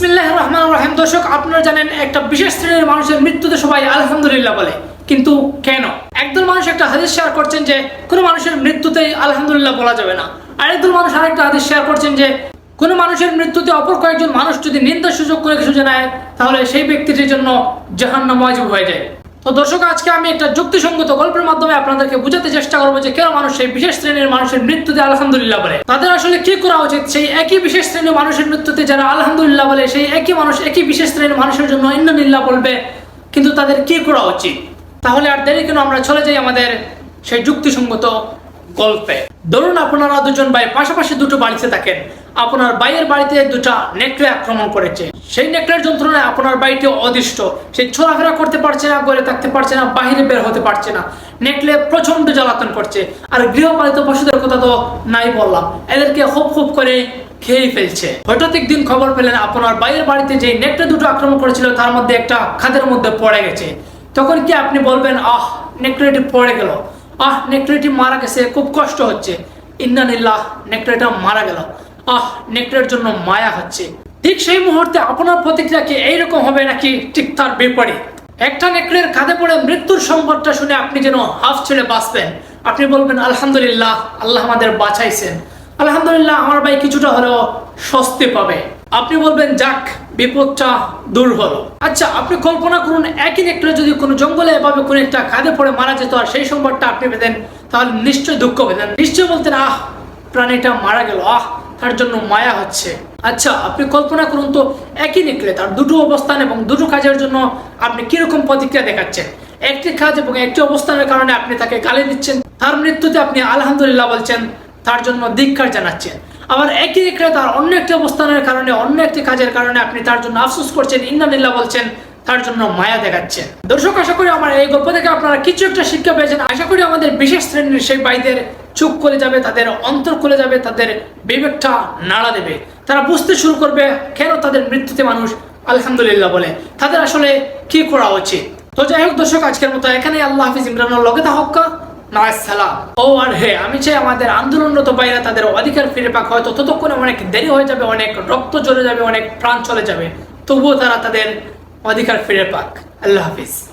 বিসমিল্লাহ রহমান রহিম। দর্শক, আপনারা জানেন একটা বিশেষ শ্রেণির মানুষের মৃত্যুতে সবাই আলহামদুলিল্লাহ বলে। কিন্তু কেন? একদল মানুষ একটা হাদিস শেয়ার করছেন যে, কোনো মানুষের মৃত্যুতেই আলহামদুলিল্লাহ বলা যাবে না। আরেকদল মানুষ আরেকটা হাদিস শেয়ার করছেন যে, কোনো মানুষের মৃত্যুতে অপর কয়েকজন মানুষ যদি নিন্দা সুযোগ করে কিছু জানায়, তাহলে সেই ব্যক্তিটির জন্য জাহান্ন ওয়াজিব হয়ে যায়। তো দর্শক, আজকে আমি একটা যুক্তিসঙ্গত গল্পের মাধ্যমে আপনাদেরকে বুঝাতে চেষ্টা করব যে কেন মানুষ সেই বিশেষ শ্রেণির মানুষের মৃত্যুতে আলহামদুলিল্লাহ বলে। তাদের আসলে কি করা উচিত? সেই একই বিশেষ শ্রেণির মানুষের মৃত্যুতে যারা আলহামদুলিল্লাহ বলে, সেই একই মানুষ, একই বিশেষ শ্রেণির মানুষের জন্য ইন্নানিল্লাহ বলবে। কিন্তু তাদের কি করা উচিত? তাহলে আর দেরি কেন, আমরা চলে যাই আমাদের সেই যুক্তিসঙ্গত গল্পে। ধরুন আপনারা দুজন ভাই, পাশাপাশি দুটো বাড়িতে থাকেন। আপনার ভাইয়ের বাড়িতে দুটা নেকড়ে আক্রমণ করেছে। সেই নেকড়ের যন্ত্রণায় আপনার বাড়িতে অদিষ্ট। সে চলাফেরা করতে পারছে না, ঘরে থাকতে পারছে না বাইরে বের হতে পারছে না। নেকড়ে প্রচণ্ড জ্বালাতন করছে। আর গৃহপালিত পশুদের কথা তো নাই বললাম। এদেরকে খুব খুব করে খেয়ে ফেলছে। হঠাৎ একদিন খবর পেলেন, আপনার বাইরের বাড়িতে যে নেকড়ে দুটো আক্রমণ করেছিল, তার মধ্যে একটা খাদের মধ্যে পড়ে গেছে। তখন কি আপনি বলবেন, আহ, নেকড়েটি পড়ে গেল। আহ নেকড়েটি মারা গেছে, খুব কষ্ট হচ্ছে। ইন্দানিল্লাহ নেকড়েটা মারা গেল। আহ নেকড়ের জন্য মায়া হচ্ছে। ঠিক সেই মুহূর্তে আপনার প্রতিক্রিয়া কি এইরকম হবে নাকি ঠিক তার বিপরীত? একটা নেকড়ের কাঁধে পড়ে মৃত্যুর সংবাদটা শুনে আপনি যেন হাফ ছেড়ে বাঁচবেন আপনি বলবেন, আলহামদুলিল্লাহ, আল্লাহ আমাদের বাঁচাইছেন। আলহামদুলিল্লাহ, আমার ভাই কিছুটা হলেও স্বস্তি পাবে। আপনি বলবেন, যাক, বিপদটা দূর হলো। আচ্ছা আপনি কল্পনা করুন, একই নেকড়ে যদি কোনো জঙ্গলে এভাবে কোনো একটা কাঁধে পড়ে মারা যেত আর সেই সংবাদটা আপনি পেতেন, তাহলে নিশ্চয়ই দুঃখ পেতেন। নিশ্চয়ই বলতেন, আহ, প্রাণীটা মারা গেল, আহ, তার জন্য মায়া হচ্ছে। আচ্ছা আপনি কল্পনা করুন তো, একই নেকড়ে তার দুটো অবস্থান এবং দুটো কাজের জন্য আপনি কীরকম প্রতিক্রিয়া দেখাচ্ছেন? একটি কাজ এবং একটি অবস্থানের কারণে আপনি তাকে গালি দিচ্ছেন, তার মৃত্যুতে আপনি আলহামদুলিল্লাহ বলছেন তার জন্য ধিক্কার জানাচ্ছেন। আবার একই রেখে তার অন্য একটি অবস্থানের কারণে, অন্য একটি কাজের কারণে আপনি তার জন্য আফসোস করছেন ইন্দানিল্লাহ বলছেন, তার জন্য মায়া দেখাচ্ছেন। দর্শক, আশা করি আমার এই গল্প থেকে আপনারা কিছু একটা শিক্ষা পেয়েছেন। আশা করি আমাদের বিশেষ শ্রেণির সেই ভাইদের চুপ করে যাবে, তাদের অন্তর খুলে যাবে, তাদের বিবেকটা নাড়া দেবে। তারা বুঝতে শুরু করবে, কেন তাদের মৃত্যুতে মানুষ আলহামদুলিল্লাহ বলে। তাদের আসলে কি করা উচিত? তো যাই হোক দর্শক, আজকের মতো এখানে আল্লাহ হাফিজ ইমরানুল লগে হক্কা সালাম ও আর হে, আমি চাই আমাদের আন্দোলনরত ভাইরা তাদের অধিকার ফিরে পাক। হয়তো ততক্ষণে অনেক দেরি হয়ে যাবে, অনেক রক্ত জ্বলে যাবে, অনেক প্রাণ চলে যাবে। তবুও তারা তাদের অধিকার ফিরে পাক। আল্লাহ হাফিজ।